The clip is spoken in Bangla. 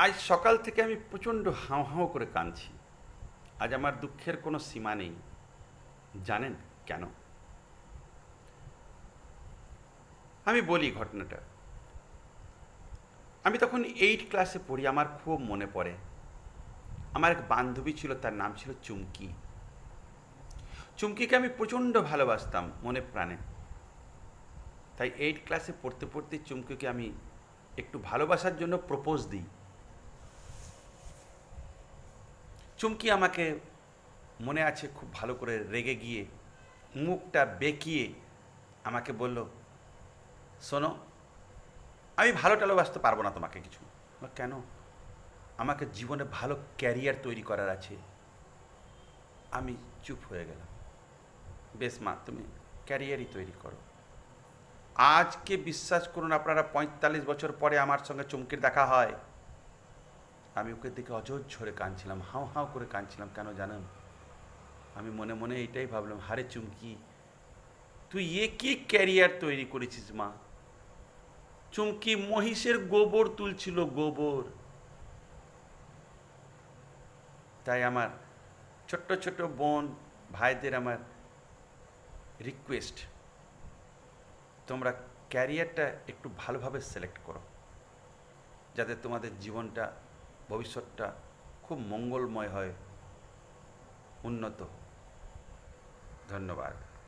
আজ সকাল থেকে আমি প্রচণ্ড হাও হাও করে কাঁদছি। আজ আমার দুঃখের কোনো সীমা নেই। জানেন কেন? আমি বলি ঘটনাটা। আমি তখন এইট ক্লাসে পড়ি, আমার খুব মনে পড়ে। আমার এক বান্ধবী ছিল, তার নাম ছিল চুমকি। চুমকিকে আমি প্রচণ্ড ভালোবাসতাম মনে প্রাণে। তাই এইট ক্লাসে পড়তে পড়তে চুমকিকে আমি একটু ভালোবাসার জন্য প্রপোজ দিই। চুমকি আমাকে মনে আছে খুব ভালো করে রেগে গিয়ে, মুখটা বেঁকিয়ে আমাকে বলল, শোনো, আমি ভালো টালোবাসতে পারব না তোমাকে কিছু। কেন? আমাকে জীবনে ভালো ক্যারিয়ার তৈরি করার আছে। আমি চুপ হয়ে গেলাম। বেশ মা, তুমি ক্যারিয়ারই তৈরি করো। আজকে বিশ্বাস করুন আপনারা পঁয়তাল্লিশ বছর পরে আমার সঙ্গে চুমকির দেখা হয়। আমি ওকে দেখে অজর ঝরে কাঁদছিলাম, হাও হাও করে কাঁদছিলাম, কেন জানেন? আমি মনে মনে এটাই ভাবলাম, হারে চুমকি, তুই এ কি ক্যারিয়ার তৈরি করেছিস মা? চুমকি মহিষের গোবর তুলছিল গোবর। তাই আমার ছোট্ট ছোট্ট বোন, ভাইদের আমার রিকোয়েস্ট তোমরা ক্যারিয়ারটা একটু ভালোভাবে সিলেক্ট করো, যাতে তোমাদের জীবনটা ভবিষ্যৎটা খুব মঙ্গলময় হয় উন্নত। ধন্যবাদ।